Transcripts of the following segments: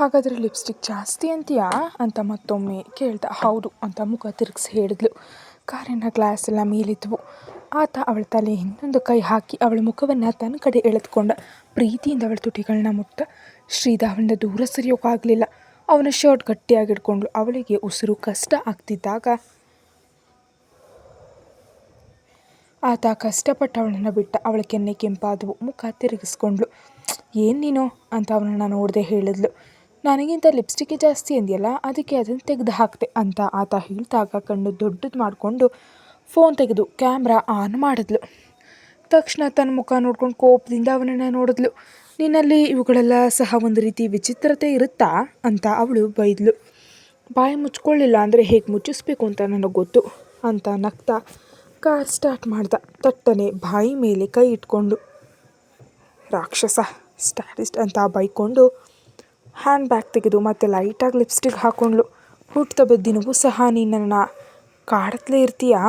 ಹಾಗಾದರೆ ಲಿಪ್ಸ್ಟಿಕ್ ಜಾಸ್ತಿ ಅಂತೀಯಾ? ಅಂತ ಮತ್ತೊಮ್ಮೆ ಕೇಳ್ದ, ಹೌದು, ಅಂತ ಮುಖ ತಿರುಗಿಸಿ ಹೇಳಿದ್ಲು. ಕಾರಿನ ಗ್ಲಾಸ್ ಎಲ್ಲ ಮೇಲಿದ್ವು. ಆತ ಅವಳ ತಲೆ ಇನ್ನೊಂದು ಕೈ ಹಾಕಿ ಅವಳ ಮುಖವನ್ನು ತನ್ನ ಕಡೆ ಎಳೆದುಕೊಂಡ. ಪ್ರೀತಿಯಿಂದ ಅವಳ ತುಟಿಗಳನ್ನ ಮುಟ್ಟ. ಶ್ರೀಧ ಅವಳಿಂದ ದೂರ ಸರಿಯೋಕ್ಕಾಗಲಿಲ್ಲ ಅವನ ಶರ್ಟ್ ಗಟ್ಟಿಯಾಗಿ ಹಿಡ್ಕೊಂಡು ಅವಳಿಗೆ ಉಸಿರು ಕಷ್ಟ ಆಗ್ತಿದ್ದಾಗ ಆತ ಕಷ್ಟಪಟ್ಟು ಅವಳನ್ನು ಬಿಟ್ಟ. ಅವಳ ಕೆನ್ನೆ ಕೆಂಪಾದವು. ಮುಖ ತಿರುಗಿಸ್ಕೊಂಡ್ಳು. ಏನು ನೀನು? ಅಂತ ಅವನನ್ನು ನೋಡದೆ ಹೇಳಿದ್ಲು. ನನಗಿಂತ ಲಿಪ್ಸ್ಟಿಕ್ಕೇ ಜಾಸ್ತಿ ಅಂದಿಯಲ್ಲ, ಅದಕ್ಕೆ ಅದನ್ನು ತೆಗೆದು ಹಾಕಿದೆ ಅಂತ ಆತ ಹೇಳಿದಾಗ ಕಣ್ಣು ದೊಡ್ಡದು ಮಾಡಿಕೊಂಡು ಫೋನ್ ತೆಗೆದು ಕ್ಯಾಮ್ರಾ ಆನ್ ಮಾಡಿದ್ಲು. ತಕ್ಷಣ ತನ್ನ ಮುಖ ನೋಡ್ಕೊಂಡು ಕೋಪದಿಂದ ಅವನನ್ನು ನೋಡಿದ್ಲು. ನಿನ್ನಲ್ಲಿ ಇವುಗಳೆಲ್ಲ ಸಹ ಒಂದು ರೀತಿ ವಿಚಿತ್ರತೆ ಇರುತ್ತಾ ಅಂತ ಅವಳು ಬೈದ್ಲು. ಬಾಯಿ ಮುಚ್ಕೊಳ್ಳಿಲ್ಲ ಅಂದರೆ ಹೇಗೆ ಮುಚ್ಚಿಸ್ಬೇಕು ಅಂತ ನನಗೆ ಗೊತ್ತು ಅಂತ ನಗ್ತಾ ಕಾರ್ ಸ್ಟಾರ್ಟ್ ಮಾಡ್ದ. ತಟ್ಟನೆ ಬಾಯಿ ಮೇಲೆ ಕೈ ಇಟ್ಕೊಂಡು, ರಾಕ್ಷಸ ಸ್ಟಾರಿಸ್ಟ್ ಅಂತ ಬೈಕೊಂಡು ಹ್ಯಾಂಡ್ ಬ್ಯಾಗ್ ತೆಗೆದು ಮತ್ತೆ ಲೈಟಾಗಿ ಲಿಪ್ಸ್ಟಿಕ್ ಹಾಕ್ಕೊಂಡ್ಳು ಹುಟ್ಟಿದ ದಿನವೂ ಸಹ ನೀನು ನನ್ನ ಕಾಡತ್ಲೇ ಇರ್ತೀಯಾ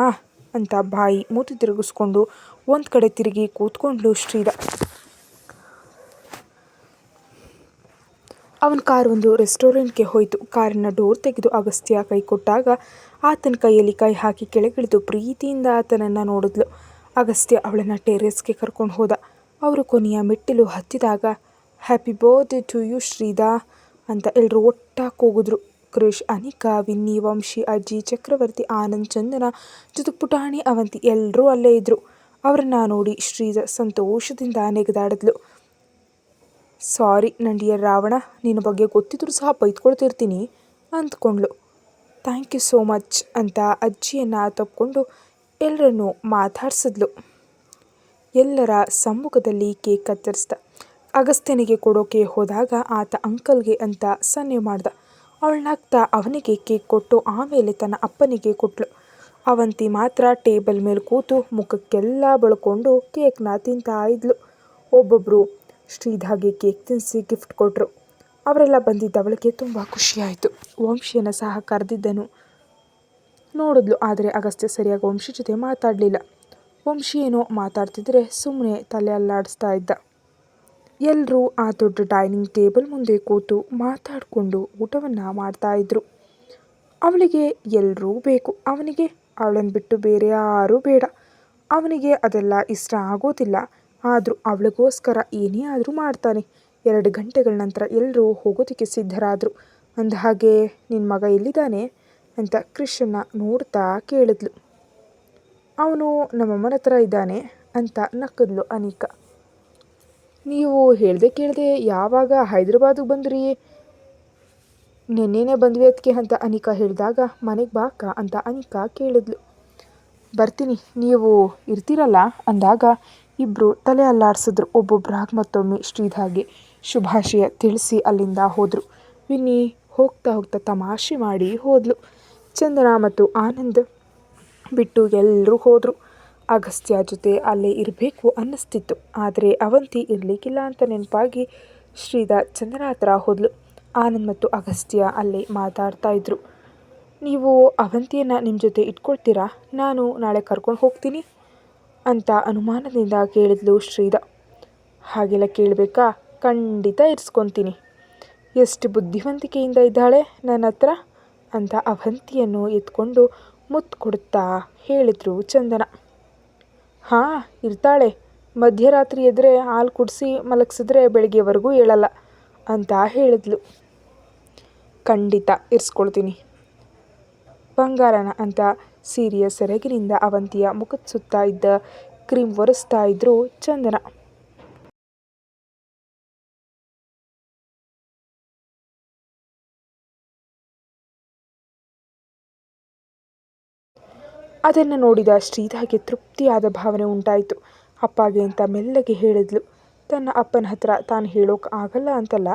ಅಂತ ಬಾಯಿ ಮೂತಿ ತಿರುಗಿಸ್ಕೊಂಡು ಒಂದು ಕಡೆ ತಿರುಗಿ ಕೂತ್ಕೊಂಡ್ಳು ಶ್ರೀದಾ ಅವನ ಕಾರ್ ಒಂದು ರೆಸ್ಟೋರೆಂಟ್ಗೆ ಹೋಯಿತು. ಕಾರಿನ ಡೋರ್ ತೆಗೆದು ಅಗಸ್ತ್ಯ ಕೈ ಕೊಟ್ಟಾಗ ಆತನ ಕೈಯಲ್ಲಿ ಕೈ ಹಾಕಿ ಕೆಳಗಿಳಿದು ಪ್ರೀತಿಯಿಂದ ಆತನನ್ನು ನೋಡಿದ್ಲು. ಅಗಸ್ತ್ಯ ಅವಳನ್ನು ಟೆರೇಸ್ಗೆ ಕರ್ಕೊಂಡು ಹೋದ. ಅವರು ಕೊನೆಯ ಮೆಟ್ಟಿಲು ಹತ್ತಿದಾಗ happy birthday to you Shridha ಅಂತ ಎಲ್ಲರೂ ಒಟ್ಟಾಗಿ ಕೂಗಿದ್ರು. ಕೃಷ್ ಅನಿಕಾ, ವಿನ್ನಿ, ವಂಶಿ, ಅಜ್ಜಿ, ಚಕ್ರವರ್ತಿ, ಆನಂದ್, ಚಂದನ ಜೊತೆ ಪುಟಾಣಿ, ಅವಂತಿ ಎಲ್ಲರೂ ಅಲ್ಲೇ ಇದ್ದರು ಅವರನ್ನು ನೋಡಿ ಶ್ರೀಧ ಸಂತೋಷದಿಂದ ನೆಗೆದಾಡಿದ್ಲು. ಸಾರಿ ನಂಡಿಯ ರಾವಣ ನಿನ್ನ ಬಗ್ಗೆ ಗೊತ್ತಿದ್ರು ಸಹ ಬೈದ್ಕೊಳ್ತಿರ್ತೀನಿ ಅಂದ್ಕೊಂಡ್ಳು ಥ್ಯಾಂಕ್ ಯು ಸೋ ಮಚ್ ಅಂತ ಅಜ್ಜಿಯನ್ನು ತಪ್ಪಿಕೊಂಡು ಎಲ್ಲರನ್ನೂ ಮಾತಾಡ್ಸಿದ್ಲು. ಎಲ್ಲರ ಸಮ್ಮುಖದಲ್ಲಿ ಕೇಕ್ ಕತ್ತರಿಸ್ದ. ಅಗಸ್ತ್ಯನಿಗೆ ಕೊಡೋಕೆ ಹೋದಾಗ ಆತ ಅಂಕಲ್ಗೆ ಅಂತ ಸನ್ನೆ ಮಾಡ್ದ. ಅವಳನ್ನಾಗ್ತಾ ಅವನಿಗೆ ಕೇಕ್ ಕೊಟ್ಟು ಆಮೇಲೆ ತನ್ನ ಅಪ್ಪನಿಗೆ ಕೊಟ್ಲು. ಅವಂತಿ ಮಾತ್ರ ಟೇಬಲ್ ಮೇಲೆ ಕೂತು ಮುಖಕ್ಕೆಲ್ಲ ಬಳ್ಕೊಂಡು ಕೇಕ್ನ ತಿಂತಾ ಇದ್ಲು. ಒಬ್ಬೊಬ್ಬರು ಶ್ರೀಧಾಗೆ ಕೇಕ್ ತಿನ್ನಿಸಿ ಗಿಫ್ಟ್ ಕೊಟ್ಟರು ಅವರೆಲ್ಲ ಬಂದಿದ್ದ ಅವಳಿಗೆ ತುಂಬ ಖುಷಿಯಾಯಿತು. ವಂಶಿಯನ್ನ ಸಹ ಕರೆದಿದ್ದನು. ನೋಡಿದ್ಲು, ಆದರೆ ಅಗಸ್ತ್ಯ ಸರಿಯಾಗಿ ವಂಶಿ ಜೊತೆ ಮಾತಾಡಲಿಲ್ಲ. ವಂಶಿ ಏನೋ ಮಾತಾಡ್ತಿದ್ರೆ ಸುಮ್ಮನೆ ತಲೆ ಅಲ್ಲಾಡಿಸ್ತಾ ಇದ್ದ. ಎಲ್ಲರೂ ಆ ದೊಡ್ಡ ಡೈನಿಂಗ್ ಟೇಬಲ್ ಮುಂದೆ ಕೂತು ಮಾತಾಡಿಕೊಂಡು ಊಟವನ್ನು ಮಾಡ್ತಾಯಿದ್ರು ಅವಳಿಗೆ ಎಲ್ಲರೂ ಬೇಕು. ಅವನಿಗೆ ಅವಳನ್ನು ಬಿಟ್ಟು ಬೇರೆ ಯಾರೂ ಬೇಡ. ಅವನಿಗೆ ಅದೆಲ್ಲ ಇಷ್ಟ ಆಗೋದಿಲ್ಲ. ಆದರೂ ಅವಳಿಗೋಸ್ಕರ ಏನೇ ಆದರೂ ಮಾಡ್ತಾನೆ. ಎರಡು ಗಂಟೆಗಳ ನಂತರ ಎಲ್ಲರೂ ಹೋಗೋದಕ್ಕೆ ಸಿದ್ಧರಾದರು. ಅಂದ ಹಾಗೆ ನಿನ್ನ ಮಗ ಎಲ್ಲಿದ್ದಾನೆ? ಅಂತ ಕೃಷ್ಣನ ನೋಡ್ತಾ ಕೇಳಿದ್ಲು. ಅವನು ನಮ್ಮಮ್ಮನ ಹತ್ರ ಇದ್ದಾನೆ, ಅಂತ ನಕ್ಕದ್ಲು ಅನಿಕಾ. ನೀವು ಹೇಳ್ದೆ ಕೇಳದೆ ಯಾವಾಗ ಹೈದ್ರಾಬಾದಿಗೆ ಬಂದ್ರಿ? ನೆನ್ನೆನೇ ಬಂದ್ವಿ ಅದಕ್ಕೆ ಅಂತ ಅನಿಕಾ ಹೇಳಿದಾಗ, ಮನೆಗೆ ಬಾಕ ಅಂತ ಅನಿಕಾ ಕೇಳಿದ್ಲು. ಬರ್ತೀನಿ, ನೀವು ಇರ್ತೀರಲ್ಲ ಅಂದಾಗ ಇಬ್ಬರು ತಲೆ ಅಲ್ಲಾಡಿಸಿದ್ರು. ಒಬ್ಬೊಬ್ಬರಾಗಿ ಮತ್ತೊಮ್ಮೆ ಶ್ರೀಧಾಗೆ ಶುಭಾಶಯ ತಿಳಿಸಿ ಅಲ್ಲಿಂದ ಹೋದರು. ವಿನ್ನಿ ಹೋಗ್ತಾ ಹೋಗ್ತಾ ತಮಾಷೆ ಮಾಡಿ ಹೋದ್ಲು. ಚಂದನ ಮತ್ತು ಆನಂದ್ ಬಿಟ್ಟು ಎಲ್ಲರೂ ಹೋದರು. ಅಗಸ್ತ್ಯ ಜೊತೆ ಅಲ್ಲೇ ಇರಬೇಕು ಅನ್ನಿಸ್ತಿತ್ತು. ಆದರೆ ಅವಂತಿ ಇರಲಿಕ್ಕಿಲ್ಲ ಅಂತ ನೆನಪಾಗಿ ಶ್ರೀಧಾ ಚಂದನ ಹತ್ರ ಹೋದಳು ಆನಂದ್ ಮತ್ತು ಅಗಸ್ತ್ಯ ಅಲ್ಲೇ ಮಾತಾಡ್ತಾ ಇದ್ರು. ನೀವು ಅವಂತಿಯನ್ನು ನಿಮ್ಮ ಜೊತೆ ಇಟ್ಕೊಳ್ತೀರಾ? ನಾನು ನಾಳೆ ಕರ್ಕೊಂಡು ಹೋಗ್ತೀನಿ ಅಂತ ಅನುಮಾನದಿಂದ ಕೇಳಿದ್ಲು ಶ್ರೀಧಾ ಹಾಗೆಲ್ಲ ಕೇಳಬೇಕಾ? ಖಂಡಿತ ಇರಿಸ್ಕೊತೀನಿ. ಎಷ್ಟು ಬುದ್ಧಿವಂತಿಕೆಯಿಂದ ಇದ್ದಾಳೆ ನನ್ನ ಹತ್ರ ಅಂತ ಅವಂತಿಯನ್ನು ಎತ್ಕೊಂಡು ಮುತ್ತು ಕೊಡುತ್ತಾ ಹೇಳಿದ್ರು ಚಂದನ. ಹಾಂ, ಇರ್ತಾಳೆ. ಮಧ್ಯರಾತ್ರಿ ಎದ್ರೆ ಹಾಲು ಕುಡಿಸಿ ಮಲಗಿಸಿದ್ರೆ ಬೆಳಗ್ಗೆವರೆಗೂ ಹೇಳಲ್ಲ ಅಂತ ಹೇಳಿದ್ಲು. ಖಂಡಿತ, ಇರಿಸ್ಕೊಳ್ತೀನಿ. ಬಂಗಾರನ ಅಂತ ಸೀರೆಯ ಸೆರಗಿನಿಂದ ಅವಂತಿಯ ಮುಖದ ಸುತ್ತ ಇದ್ದ ಕ್ರೀಮ್ ಒರೆಸ್ತಾ ಇದ್ರು ಚಂದನ. ಅದನ್ನು ನೋಡಿದ ಶ್ರೀಧಾಗೆ ತೃಪ್ತಿಯಾದ ಭಾವನೆ ಉಂಟಾಯಿತು. ಅಪ್ಪಗೆ ಅಂತ ಮೆಲ್ಲಗೆ ಹೇಳಿದ್ಲು. ತನ್ನ ಅಪ್ಪನ ಹತ್ರ ತಾನು ಹೇಳೋಕೆ ಆಗಲ್ಲ ಅಂತಲ್ಲ,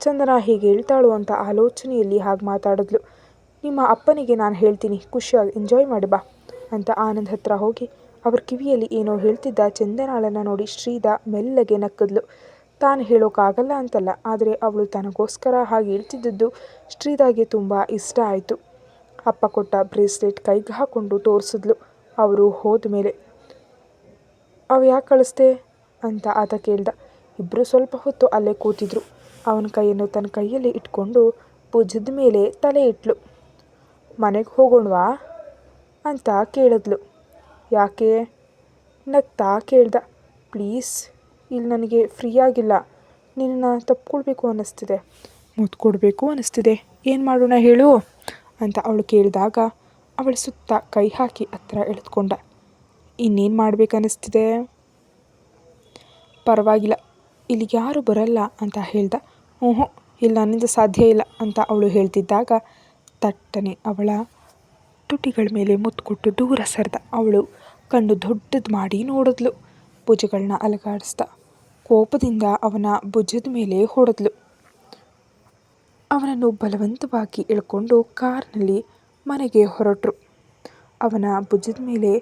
ಚಂದನ ಹೇಗೆ ಹೇಳ್ತಾಳು ಅಂತ ಆಲೋಚನೆಯಲ್ಲಿ ಹಾಗೆ ಮಾತಾಡಿದ್ಲು. ನಿಮ್ಮ ಅಪ್ಪನಿಗೆ ನಾನು ಹೇಳ್ತೀನಿ, ಖುಷಿಯಾಗಿ ಎಂಜಾಯ್ ಮಾಡಿ ಬಾ ಅಂತ ಆನಂದ್ ಹತ್ರ ಹೋಗಿ ಅವ್ರ ಕಿವಿಯಲ್ಲಿ ಏನೋ ಹೇಳ್ತಿದ್ದ ಚಂದನಾಳನ್ನು ನೋಡಿ ಶ್ರೀಧಾ ಮೆಲ್ಲಗೆ ನಕ್ಕದ್ಲು. ತಾನು ಹೇಳೋಕ್ಕಾಗಲ್ಲ ಅಂತಲ್ಲ, ಆದರೆ ಅವಳು ತನಗೋಸ್ಕರ ಹಾಗೆ ಹೇಳ್ತಿದ್ದದ್ದು ಶ್ರೀಧಾಗೆ ತುಂಬ ಇಷ್ಟ ಆಯಿತು. ಅಪ್ಪ ಕೊಟ್ಟ ಬ್ರೇಸ್ಲೆಟ್ ಕೈಗೆ ಹಾಕ್ಕೊಂಡು ತೋರಿಸಿದ್ಲು. ಅವರು ಹೋದ ಮೇಲೆ, ಅವು ಯಾಕೆ ಕಳಿಸ್ದೆ? ಅಂತ ಆತ ಕೇಳ್ದ. ಇಬ್ಬರು ಸ್ವಲ್ಪ ಹೊತ್ತು ಅಲ್ಲೇ ಕೂತಿದ್ರು. ಅವನ ಕೈಯನ್ನು ತನ್ನ ಕೈಯಲ್ಲಿ ಇಟ್ಕೊಂಡು ಭುಜದ ಮೇಲೆ ತಲೆ ಇಟ್ಲು. ಮನೆಗೆ ಹೋಗೋಣವಾ? ಅಂತ ಕೇಳಿದ್ಲು. ಯಾಕೆ? ನಗ್ತಾ ಕೇಳ್ದ. ಪ್ಲೀಸ್ ಇಲ್ಲಿ ನನಗೆ ಫ್ರೀ ಆಗಿಲ್ಲ. ನಿನ್ನನ್ನು ತಪ್ಕೊಳ್ಬೇಕು ಅನ್ನಿಸ್ತಿದೆ ಮುತ್ತು ಕೊಡಬೇಕು ಅನ್ನಿಸ್ತಿದೆ ಏನು ಮಾಡೋಣ ಹೇಳು? ಅಂತ ಅವಳು ಕೇಳಿದಾಗ ಅವಳ ಸುತ್ತ ಕೈ ಹಾಕಿ ಹತ್ರ ಎಳೆದುಕೊಂಡ. ಇನ್ನೇನು ಮಾಡಬೇಕನ್ನಿಸ್ತಿದೆ? ಪರವಾಗಿಲ್ಲ ಇಲ್ಲಿ ಯಾರು ಬರಲ್ಲ ಅಂತ ಹೇಳ್ದ. ಹ್ಞೂ ಇಲ್ಲ ನನ್ನಿಂದ ಸಾಧ್ಯ ಇಲ್ಲ ಅಂತ ಅವಳು ಹೇಳ್ತಿದ್ದಾಗ ತಟ್ಟನೆ ಅವಳ ತುಟಿಗಳ ಮೇಲೆ ಮುತ್ತು ಕೊಟ್ಟು ದೂರ ಸರಿದ. ಅವಳು ಕಣ್ಣು ದೊಡ್ಡದು ಮಾಡಿ ನೋಡಿದ್ಲು ಭುಜಗಳನ್ನ ಅಲಗಾಡಿಸ್ದ. ಕೋಪದಿಂದ ಅವನ ಭುಜದ ಮೇಲೆ ಹೊಡೆದ್ಲು. ಅವನನ್ನು ಬಲವಂತವಾಗಿ ಎಳ್ಕೊಂಡು ಕಾರ್ನಲ್ಲಿ ಮನೆಗೆ ಹೊರಟರು. ಅವನ ಭುಜದ ಮೇಲೆ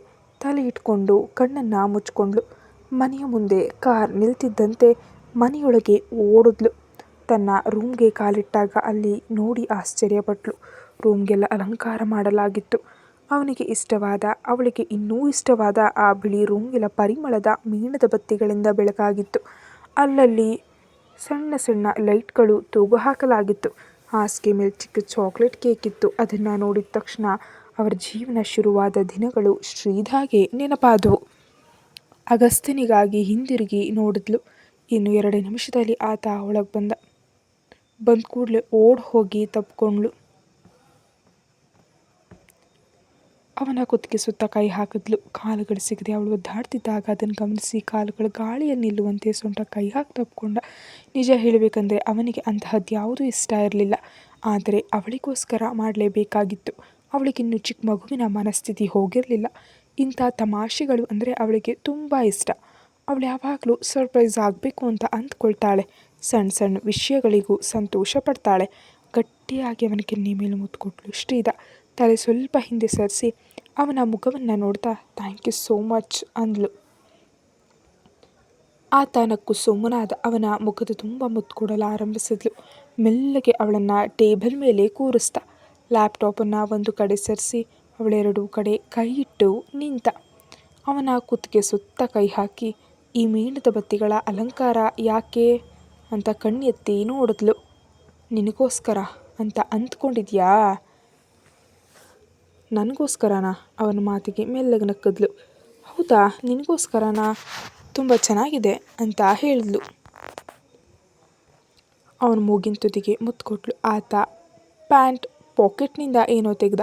ತಲೆ ಇಟ್ಕೊಂಡು ಕಣ್ಣನ್ನು ಮುಚ್ಕೊಂಡ್ಳು ಮನೆಯ ಮುಂದೆ ಕಾರ್ ನಿಲ್ತಿದ್ದಂತೆ ಮನೆಯೊಳಗೆ ಓಡಿದ್ಲು. ತನ್ನ ರೂಮ್ಗೆ ಕಾಲಿಟ್ಟಾಗ ಅಲ್ಲಿ ನೋಡಿ ಆಶ್ಚರ್ಯಪಟ್ಲು. ರೂಮ್ಗೆಲ್ಲ ಅಲಂಕಾರ ಮಾಡಲಾಗಿತ್ತು. ಅವನಿಗೆ ಇಷ್ಟವಾದ, ಅವಳಿಗೆ ಇನ್ನೂ ಇಷ್ಟವಾದ ಆ ಬಿಳಿ ರೂಮ್ಗೆಲ್ಲ ಪರಿಮಳದ ಮೀನದ ಬತ್ತಿಗಳಿಂದ ಬೆಳಕಾಗಿತ್ತು. ಅಲ್ಲಲ್ಲಿ ಸಣ್ಣ ಸಣ್ಣ ಲೈಟ್ಗಳು ತೂಗು ಹಾಕಲಾಗಿತ್ತು ಹಾಸಿಗೆ ಮೇಲೆ ಚಿಕ್ಕ ಚಾಕ್ಲೇಟ್ ಕೇಕ್ ಇತ್ತು ಅದನ್ನು ನೋಡಿದ ತಕ್ಷಣ ಅವರ ಜೀವನ ಶುರುವಾದ ದಿನಗಳು ಶ್ರೀಧಾಗೆ ನೆನಪಾದವು. ಅಗಸ್ತ್ಯನಿಗಾಗಿ ಹಿಂದಿರುಗಿ ನೋಡಿದ್ಲು. ಇನ್ನು ಎರಡು ನಿಮಿಷದಲ್ಲಿ ಆತ ಒಳಗೆ ಬಂದ. ಬಂದ ಕೂಡಲೇ ಓಡ್ ಹೋಗಿ ತಪ್ಕೊಂಡ್ಳು. ಅವನ ಕುತ್ತಿಗೆ ಸುತ್ತ ಕೈ ಹಾಕಿದ್ಲು. ಕಾಲುಗಳು ಸಿಗದೆ ಅವಳು ಒದ್ದಾಡ್ತಿದ್ದಾಗ ಅದನ್ನು ಗಮನಿಸಿ ಕಾಲುಗಳು ಗಾಳಿಯಲ್ಲಿ ನಿಲ್ಲುವಂತೆ ಸೊಂಟ ಕೈ ಹಾಕಿ ತಪ್ಪಿಕೊಂಡ. ನಿಜ ಹೇಳಬೇಕಂದ್ರೆ ಅವನಿಗೆ ಅಂತಹದ್ದು ಯಾವುದೂ ಇಷ್ಟ ಇರಲಿಲ್ಲ. ಆದರೆ ಅವಳಿಗೋಸ್ಕರ ಮಾಡಲೇಬೇಕಾಗಿತ್ತು. ಅವಳಿಗಿನ್ನೂ ಚಿಕ್ಕ ಮಗುವಿನ ಮನಸ್ಥಿತಿ ಹೋಗಿರಲಿಲ್ಲ. ಇಂಥ ತಮಾಷೆಗಳು ಅಂದರೆ ಅವಳಿಗೆ ತುಂಬ ಇಷ್ಟ. ಅವಳು ಯಾವಾಗಲೂ ಸರ್ಪ್ರೈಸ್ ಆಗಬೇಕು ಅಂತ ಅಂದ್ಕೊಳ್ತಾಳೆ. ಸಣ್ಣ ಸಣ್ಣ ವಿಷಯಗಳಿಗೂ ಸಂತೋಷ ಪಡ್ತಾಳೆ. ಗಟ್ಟಿಯಾಗಿ ಅವನ ಕೆನ್ನೆ ಮೇಲೆ ಮುತ್ಕೊಟ್ಲು ಶ್ರೀದ ತಲೆ ಸ್ವಲ್ಪ ಹಿಂದೆ ಸರಿಸಿ, ಅವನ ಮುಖವನ್ನು ನೋಡ್ತಾ ಥ್ಯಾಂಕ್ ಯು ಸೋ ಮಚ್ ಅಂದಳು ಆತ ನಕ್ಕು ಸುಮ್ಮನಾದ, ಅವನ ಮುಖದ ತುಂಬ ಮುತ್ತು ಕೊಡಲು ಆರಂಭಿಸಿದ್ಲು. ಮೆಲ್ಲಗೆ ಅವಳನ್ನು ಟೇಬಲ್ ಮೇಲೆ ಕೂರಿಸ್ದ ಲ್ಯಾಪ್ಟಾಪನ್ನು ಒಂದು ಕಡೆ ಸರಿಸಿ, ಅವಳೆರಡು ಕಡೆ ಕೈ ಇಟ್ಟು ನಿಂತ. ಅವನ ಕುತ್ತಿಗೆ ಸುತ್ತ ಕೈ ಹಾಕಿ, ಈ ಮೀನದ ಬತ್ತಿಗಳ ಅಲಂಕಾರ ಯಾಕೆ? ಅಂತ ಕಣ್ಣೆತ್ತಿ ನೋಡಿದ್ಲು. ನಿನಗೋಸ್ಕರ, ಅಂತ ಅಂದ್ಕೊಂಡಿದ್ಯಾ? ನನಗೋಸ್ಕರನಾ? ಅವನ ಮಾತಿಗೆ ಮೆಲ್ಲಗೆ ನಕ್ಕದ್ಲು. ಹೌದಾ, ನಿನಗೋಸ್ಕರನಾ? ತುಂಬ ಚೆನ್ನಾಗಿದೆ ಅಂತ ಹೇಳಿದ್ಲು. ಅವನ ಮೂಗಿನ ತುದಿಗೆ ಮುತ್ತು ಆತ ಪ್ಯಾಂಟ್ ಪಾಕೆಟ್ನಿಂದ ಏನೋ ತೆಗೆದ.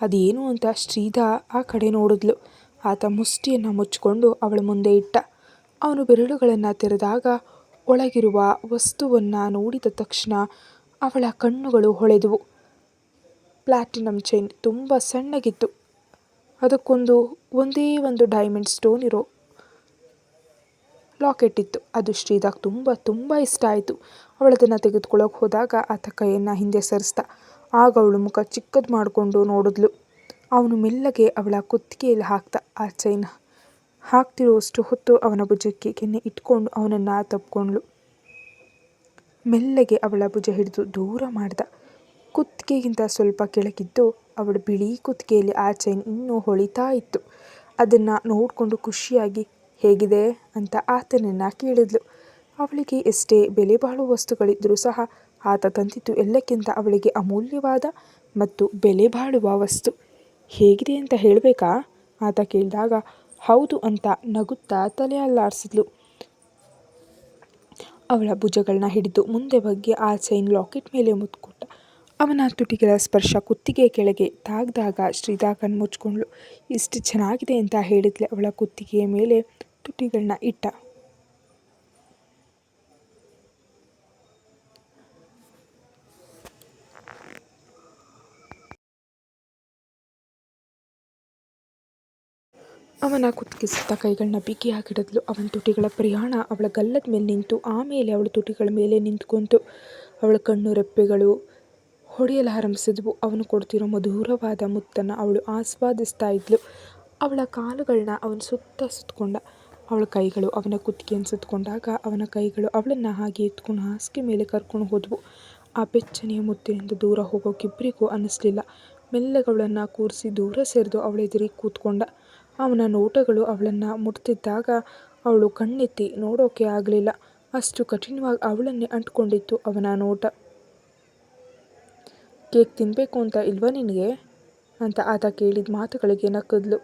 ಅದೇನು ಅಂತ ಶ್ರೀಧಾ ಆ ಕಡೆ ನೋಡಿದ್ಲು. ಆತ ಮುಷ್ಟಿಯನ್ನು ಮುಚ್ಚಿಕೊಂಡು ಅವಳ ಮುಂದೆ ಇಟ್ಟ. ಅವನು ಬೆರಳುಗಳನ್ನು ತೆರೆದಾಗ ಒಳಗಿರುವ ವಸ್ತುವನ್ನು ನೋಡಿದ ತಕ್ಷಣ ಅವಳ ಕಣ್ಣುಗಳು ಹೊಳೆದವು. ಪ್ಲಾಟಿನಮ್ ಚೈನ್ ತುಂಬ ಸಣ್ಣಗಿತ್ತು. ಅದಕ್ಕೊಂದು ಒಂದೇ ಒಂದು ಡೈಮಂಡ್ ಸ್ಟೋನ್ ಇರೋ ಲಾಕೆಟ್ ಇತ್ತು. ಅದು ಶ್ರೀದಾಗ್ ತುಂಬ ತುಂಬ ಇಷ್ಟ ಆಯಿತು. ಅವಳದನ್ನು ತೆಗೆದುಕೊಳ್ಳೋಕೆ ಹೋದಾಗ ಆತ ಕೈಯನ್ನು ಹಿಂದೆ ಸರಿಸ್ದ ಆಗ ಅವಳು ಮುಖ ಚಿಕ್ಕದು ಮಾಡಿಕೊಂಡು ನೋಡಿದ್ಲು. ಅವನು ಮೆಲ್ಲಗೆ ಅವಳ ಕುತ್ತಿಗೆಯಲ್ಲಿ ಹಾಕ್ದ ಆ ಚೈನ್ ಹಾಕ್ತಿರುವಷ್ಟು ಹೊತ್ತು ಅವನ ಭುಜಕ್ಕೆ ಕೆನ್ನೆ ಇಟ್ಕೊಂಡು ಅವನನ್ನು ತಪ್ಕೊಂಡ್ಳು. ಮೆಲ್ಲಗೆ ಅವಳ ಭುಜ ಹಿಡಿದು ದೂರ ಮಾಡ್ದ. ಕುತ್ತಿಗೆಗಿಂತ ಸ್ವಲ್ಪ ಕೆಳಗಿದ್ದು ಅವಳ ಬಿಳಿ ಕುತ್ತಿಗೆಯಲ್ಲಿ ಆ ಚೈನ್ ಇನ್ನೂ ಹೊಳಿತಾ ಇತ್ತು. ಅದನ್ನು ನೋಡಿಕೊಂಡು ಖುಷಿಯಾಗಿ, ಹೇಗಿದೆ? ಅಂತ ಆತನನ್ನು ಕೇಳಿದ್ಲು. ಅವಳಿಗೆ ಎಷ್ಟೇ ಬೆಲೆ ಬಾಳುವ ವಸ್ತುಗಳಿದ್ದರೂ ಸಹ ಆತ ತಂದಿದ್ದು ಎಲ್ಲಕ್ಕಿಂತ ಅವಳಿಗೆ ಅಮೂಲ್ಯವಾದ ಮತ್ತು ಬೆಲೆ ಬಾಳುವ ವಸ್ತು. ಹೇಗಿದೆ ಅಂತ ಹೇಳಬೇಕಾ? ಆತ ಕೇಳಿದಾಗ, ಹೌದು ಅಂತ ನಗುತ್ತಾ ತಲೆ ಅಲ್ಲಾಡಿಸಿದ್ಲು. ಅವಳ ಭುಜಗಳನ್ನ ಹಿಡಿದು ಮುಂದೆ ಬಗ್ಗೆ ಆ ಚೈನ್ ಲಾಕೆಟ್ ಮೇಲೆ ಮುತ್ಕೊಟ್ಟ ಅವನ ತುಟಿಗಳ ಸ್ಪರ್ಶ ಕುತ್ತಿಗೆ ಕೆಳಗೆ ತಾಗ್ದಾಗ ಶ್ರೀಧಾ ಕಣ್ಣು ಮುಚ್ಕೊಂಡ್ಳು ಇಷ್ಟು ಚೆನ್ನಾಗಿದೆ ಅಂತ ಹೇಳಿದ್ಲೆ ಅವಳ ಕುತ್ತಿಗೆಯ ಮೇಲೆ ತುಟಿಗಳನ್ನ ಇಟ್ಟ. ಅವನ ಕುತ್ತಿಗೆ ಸುತ್ತ ಕೈಗಳನ್ನ ಬಿಗಿ ಹಾಕಿಡಿದ್ಲು ಅವನ ತುಟಿಗಳ ಪ್ರಯಾಣ. ಅವಳ ಗಲ್ಲದ ಮೇಲೆ ನಿಂತು ಆಮೇಲೆ ಅವಳ ತುಟಿಗಳ ಮೇಲೆ ನಿಂತ್ಕೊಂತು. ಅವಳ ಕಣ್ಣು ರೆಪ್ಪೆಗಳು ಹೊಡೆಯಲಾರಂಭಿಸಿದ್ವು ಅವನು ಕೊಡ್ತಿರೋ ಮಧುರವಾದ ಮುತ್ತನ್ನು ಅವಳು ಆಸ್ವಾದಿಸ್ತಾ ಇದ್ಲು. ಅವಳ ಕಾಲುಗಳನ್ನ ಅವನು ಸುತ್ತ ಸುತ್ತಕೊಂಡ. ಅವಳ ಕೈಗಳು ಅವನ ಕುತ್ತಿಗೆಯನ್ನು ಸುತ್ತಕೊಂಡಾಗ ಅವನ ಕೈಗಳು ಅವಳನ್ನು ಹಾಗೆ ಎತ್ಕೊಂಡು ಹಾಸಿಗೆ ಮೇಲೆ ಕರ್ಕೊಂಡು ಹೋದ್ವು. ಆ ಬೆಚ್ಚನೆಯ ಮುತ್ತಿನಿಂದ ದೂರ ಹೋಗೋಕ್ಕಿಬ್ಬರಿಗೂ ಅನ್ನಿಸ್ಲಿಲ್ಲ ಮೆಲ್ಲಗಳನ್ನು ಕೂರಿಸಿ ದೂರ ಸೇರಿದು ಅವಳೆದುರಿಗೆ ಕೂತ್ಕೊಂಡ. ಅವನ ನೋಟಗಳು ಅವಳನ್ನು ಮುಟ್ತಿದ್ದಾಗ ಅವಳು ಕಣ್ಣೆತ್ತಿ ನೋಡೋಕೆ ಆಗಲಿಲ್ಲ. ಅಷ್ಟು ಕಠಿಣವಾಗಿ ಅವಳನ್ನೇ ಅಂಟ್ಕೊಂಡಿತ್ತು ಅವನ ನೋಟ. ಕೇಕ್ ತಿನ್ನಬೇಕು ಅಂತ ಇಲ್ವಾ ನಿನಗೆ? ಅಂತ ಆತ ಕೇಳಿದ ಮಾತುಗಳಿಗೆ ನಕ್ಕದ್ಲು.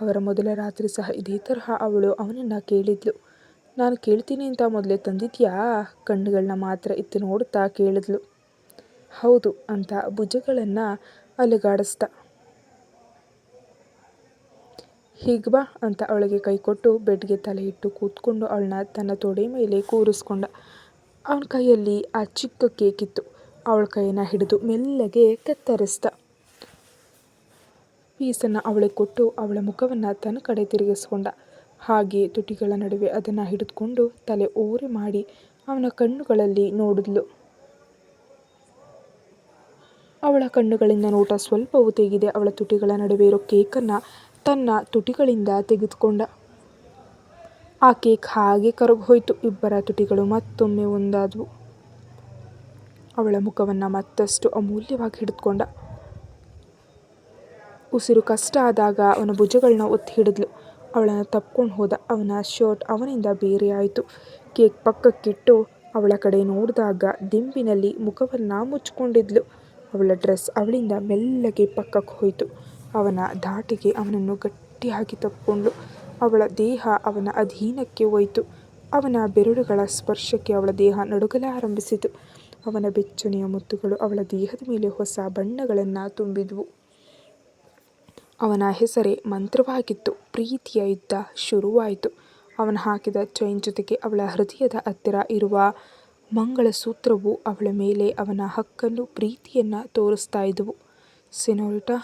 ಅವರ ಮೊದಲ ರಾತ್ರಿ ಸಹ ಇದೇ ತರಹ ಅವಳು ಅವನನ್ನು ಕೇಳಿದ್ಲು. ನಾನು ಕೇಳ್ತೀನಿ ಅಂತ ಮೊದಲೇ ತಂದಿದ್ಯಾ? ಕಣ್ಣುಗಳನ್ನ ಮಾತ್ರ ಇತ್ತು ನೋಡುತ್ತಾ ಕೇಳಿದ್ಲು. ಹೌದು ಅಂತ ಭುಜಗಳನ್ನು ಅಲುಗಾಡಿಸ್ದ ಹೀಗೆ ಬಾ ಅಂತ ಅವಳಿಗೆ ಕೈ ಕೊಟ್ಟು ಬೆಡ್ಗೆ ತಲೆ ಇಟ್ಟು ಕೂತ್ಕೊಂಡು ಅವಳನ್ನ ತನ್ನ ತೊಡೆ ಮೇಲೆ ಕೂರಿಸ್ಕೊಂಡ. ಅವನ ಕೈಯಲ್ಲಿ ಆ ಚಿಕ್ಕ ಕೇಕ್ ಇತ್ತು. ಅವಳ ಕೈನ ಹಿಡಿದು ಮೆಲ್ಲಗೆ ಕತ್ತರಿಸ್ದ. ಪೀಸನ್ನು ಅವಳಿಗೆ ಕೊಟ್ಟು ಅವಳ ಮುಖವನ್ನು ತನ್ನ ಕಡೆ ತಿರುಗಿಸ್ಕೊಂಡ. ಹಾಗೆ ತುಟಿಗಳ ನಡುವೆ ಅದನ್ನು ಹಿಡಿದುಕೊಂಡು ತಲೆ ಓರೆ ಮಾಡಿ ಅವನ ಕಣ್ಣುಗಳಲ್ಲಿ ನೋಡಿದ್ಲು. ಅವಳ ಕಣ್ಣುಗಳಿಂದ ನೋಟ ಸ್ವಲ್ಪವೂ ತೆಗೆದೆ ಅವಳ ತುಟಿಗಳ ನಡುವೆ ಇರೋ ಕೇಕನ್ನು ತನ್ನ ತುಟಿಗಳಿಂದ ತೆಗೆದುಕೊಂಡ. ಆ ಕೇಕ್ ಹಾಗೆ ಹೋಯಿತು ಇಬ್ಬರ ತುಟಿಗಳು ಮತ್ತೊಮ್ಮೆ ಒಂದಾದವು. ಅವಳ ಮುಖವನ್ನು ಮತ್ತಷ್ಟು ಅಮೂಲ್ಯವಾಗಿ ಹಿಡಿದುಕೊಂಡ. ಉಸಿರು ಕಷ್ಟ ಆದಾಗ ಅವನ ಭುಜಗಳನ್ನ ಒತ್ತಿ ಹಿಡಿದ್ಲು. ಅವಳನ್ನು ತಪ್ಕೊಂಡು ಹೋದ ಅವನ ಶರ್ಟ್ ಅವನಿಂದ ಬೇರೆ ಆಯಿತು. ಕೇಕ್ ಪಕ್ಕಕ್ಕಿಟ್ಟು ಅವಳ ಕಡೆ ನೋಡಿದಾಗ ದಿಂಬಿನಲ್ಲಿ ಮುಖವನ್ನು ಮುಚ್ಚಿಕೊಂಡಿದ್ಲು. ಅವಳ ಡ್ರೆಸ್ ಅವಳಿಂದ ಮೆಲ್ಲಗೆ ಪಕ್ಕಕ್ಕೆ ಹೋಯಿತು. ಅವನ ಧಾಟಿಗೆ ಅವನನ್ನು ಗಟ್ಟಿಯಾಗಿ ತಪ್ಪಿಕೊಂಡ್ಳು ಅವಳ ದೇಹ ಅವನ ಅಧೀನಕ್ಕೆ ಹೋಯಿತು. ಅವನ ಬೆರಳುಗಳ ಸ್ಪರ್ಶಕ್ಕೆ ಅವಳ ದೇಹ ನಡುಗಲಾರಂಭಿಸಿತು ಅವನ ಬೆಚ್ಚನೆಯ ಮುತ್ತುಗಳು ಅವಳ ದೇಹದ ಮೇಲೆ ಹೊಸ ಬಣ್ಣಗಳನ್ನು ತುಂಬಿದ್ವು. ಅವನ ಹೆಸರೇ ಮಂತ್ರವಾಗಿತ್ತು, ಪ್ರೀತಿಯ ಯುದ್ಧ ಶುರುವಾಯಿತು. ಅವನು ಹಾಕಿದ ಚೈನ್ ಜೊತೆಗೆ ಅವಳ ಹೃದಯದ ಹತ್ತಿರ ಇರುವ ಮಂಗಳಸೂತ್ರವು ಅವಳ ಮೇಲೆ ಅವನ ಹಕ್ಕನ್ನು, ಪ್ರೀತಿಯನ್ನು ತೋರಿಸ್ತಾ ಇದ್ದವು. ಸೆನೋರಿಟಾ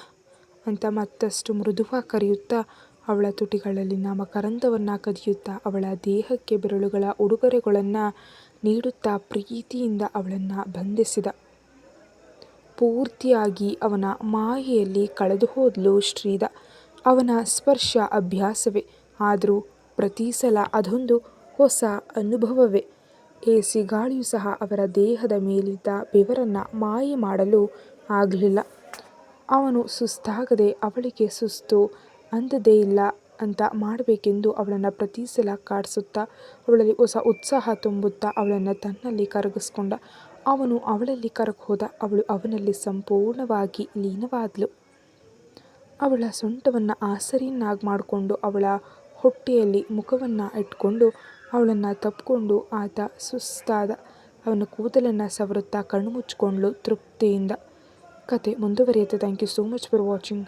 ಅಂತ ಮತ್ತಷ್ಟು ಮೃದುವಾಗಿ ಕರೆಯುತ್ತಾ ಅವಳ ತುಟಿಗಳಲ್ಲಿನ ಮಕರಂದವನ್ನು ಕದಿಯುತ್ತಾ ಅವಳ ದೇಹಕ್ಕೆ ಬೆರಳುಗಳ ಉಡುಗೊರೆಗಳನ್ನು ನೀಡುತ್ತಾ ಪ್ರೀತಿಯಿಂದ ಅವಳನ್ನು ಬಂಧಿಸಿದ. ಪೂರ್ತಿಯಾಗಿ ಅವನ ಮಾಯೆಯಲ್ಲಿ ಕಳೆದು ಹೋದ್ಲು ಶ್ರೀದ ಅವನ ಸ್ಪರ್ಶ ಅಭ್ಯಾಸವೇ, ಆದರೂ ಪ್ರತಿ ಸಲ ಅದೊಂದು ಹೊಸ ಅನುಭವವೇ. ಎಸಿ ಗಾಳಿಯು ಸಹ ಅವರ ದೇಹದ ಮೇಲಿದ್ದ ಬೆವರನ್ನು ಮಾಯ ಮಾಡಲು ಆಗಲಿಲ್ಲ. ಅವನು ಸುಸ್ತಾಗದೆ ಅವಳಿಗೆ ಸುಸ್ತು, ಅಂದದೇ ಇಲ್ಲ. ಅಂತ ಮಾಡಬೇಕೆಂದು ಅವಳನ್ನು ಪ್ರತಿ ಸಲ ಕಾಡಿಸುತ್ತಾ, ಅವಳಲ್ಲಿ ಹೊಸ ಉತ್ಸಾಹ ತುಂಬುತ್ತಾ ಅವಳನ್ನು ತನ್ನಲ್ಲಿ ಕರಗಿಸ್ಕೊಂಡ, ಅವನು ಅವಳಲ್ಲಿ ಕರಗೋದ ಅವಳು ಅವನಲ್ಲಿ ಸಂಪೂರ್ಣವಾಗಿ ಲೀನವಾದಳು ಅವಳ ಸೊಂಟವನ್ನು ಆಸರಿಯನ್ನಾಗಿ ಮಾಡಿಕೊಂಡು ಅವಳ ಹೊಟ್ಟೆಯಲ್ಲಿ ಮುಖವನ್ನು ಇಟ್ಕೊಂಡು ಅವಳನ್ನು ತಪ್ಪಿಕೊಂಡು ಆತ ಸುಸ್ತಾದ, ಅವನ ಕೂದಲನ್ನು ಸವರುತ್ತಾ ಕಣ್ಣು ಮುಚ್ಕೊಂಡ್ಳು ತೃಪ್ತಿಯಿಂದ. ಕತೆ ಮುಂದುವರಿಯುತ್ತೆ. Thank you so much for watching